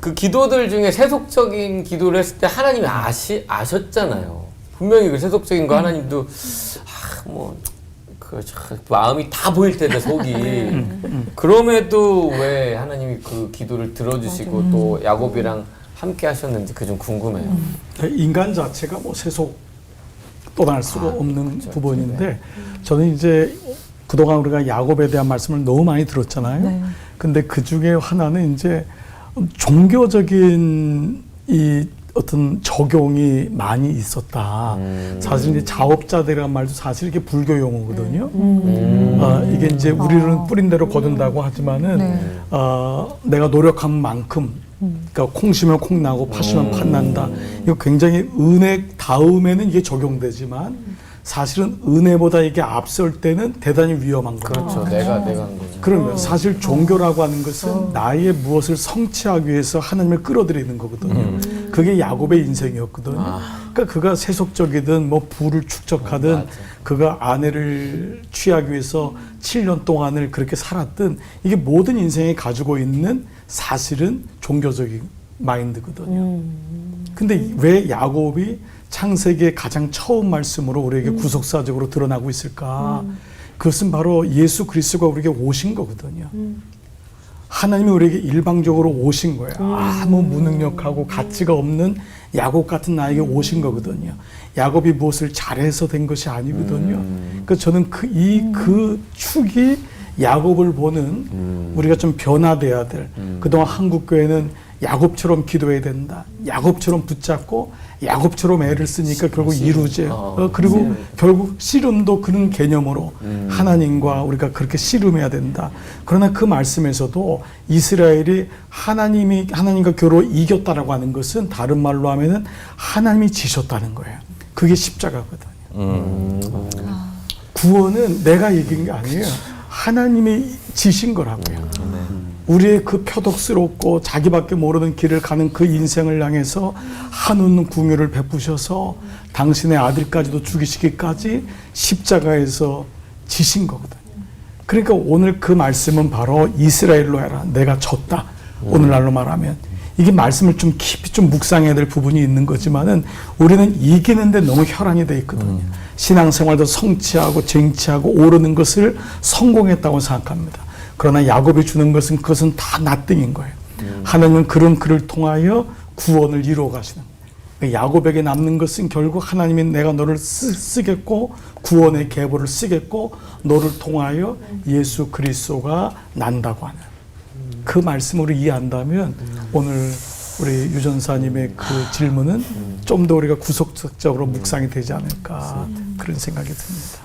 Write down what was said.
그 기도들 중에 세속적인 기도를 했을 때 하나님이 아시 아셨잖아요. 분명히 그 세속적인 거 하나님도 아 뭐그 마음이 다 보일 텐데 속이 그럼에도 왜 하나님이 그 기도를 들어주시고 또 야곱이랑 함께 하셨는지 그 좀 궁금해요. 인간 자체가 뭐 세속 떠날 수가 아, 없는 그쵸, 부분인데 저는 이제 그동안 우리가 야곱에 대한 말씀을 너무 많이 들었잖아요. 네. 근데 그 중에 하나는 이제 종교적인 이 어떤 적용이 많이 있었다. 음. 사실 이제 자업자들이란 말도 사실 이게 불교 용어거든요. 음. 어, 이게 이제 우리는 아. 뿌린 대로 거둔다고 하지만은 네. 어, 내가 노력한 만큼 그러니까 콩 심으면 콩 나고 팥 심으면 팥 난다. 이거 굉장히 은혜 다음에는 이게 적용되지만 사실은 은혜보다 이게 앞설 때는 대단히 위험한 거예요. 그렇죠. 내가 내가 한 거죠. 그러면 사실 종교라고 하는 것은 나의 무엇을 성취하기 위해서 하나님을 끌어들이는 거거든요. 그게 야곱의 인생이었거든요. 그러니까 그가 세속적이든 뭐 부를 축적하든 맞아. 그가 아내를 취하기 위해서 7년 동안을 그렇게 살았든 이게 모든 인생이 가지고 있는 사실은 종교적인 마인드거든요. 근데 왜 야곱이 창세기의 가장 처음 말씀으로 우리에게 구속사적으로 드러나고 있을까? 그것은 바로 예수 그리스도가 우리에게 오신 거거든요. 하나님이 우리에게 일방적으로 오신 거예요. 아무 무능력하고 가치가 없는 야곱 같은 나에게 오신 거거든요. 야곱이 무엇을 잘해서 된 것이 아니거든요. 그러니까 저는 그이그 축이 야곱을 보는 우리가 좀 변화돼야 될 그동안 한국 교회는 야곱처럼 기도해야 된다. 야곱처럼 붙잡고 야곱처럼 애를 쓰니까 결국 이루제. 어, 어, 그리고 씨름. 결국 씨름도 그런 개념으로 하나님과 우리가 그렇게 씨름해야 된다. 그러나 그 말씀에서도 이스라엘이 하나님이 하나님과 겨루 이겼다라고 하는 것은 다른 말로 하면은 하나님이 지셨다는 거예요. 그게 십자가거든요. 구원은 내가 이긴 게 아니에요. 하나님이 지신 거라고요. 우리의 그 표독스럽고 자기밖에 모르는 길을 가는 그 인생을 향해서 한운 궁유를 베푸셔서 당신의 아들까지도 죽이시기까지 십자가에서 지신 거거든요. 그러니까 오늘 그 말씀은 바로 이스라엘로 해라. 내가 졌다. 오늘날로 말하면. 이게 말씀을 좀 깊이 좀 묵상해야 될 부분이 있는 거지만은 우리는 이기는데 너무 혈안이 돼 있거든요. 신앙생활도 성취하고 쟁취하고 오르는 것을 성공했다고 생각합니다. 그러나 야곱이 주는 것은 그것은 다 나띵인 거예요. 하나님은 그런 그를 통하여 구원을 이루어 가시는 거예요. 야곱에게 남는 것은 결국 하나님이 내가 너를 쓰, 겠고 구원의 계보를 쓰겠고 너를 통하여 예수 그리스도가 난다고 하는 그 말씀으로 이해한다면 오늘 우리 유전사님의 그 질문은 좀 더 우리가 구속적으로 묵상이 되지 않을까 그런 생각이 듭니다.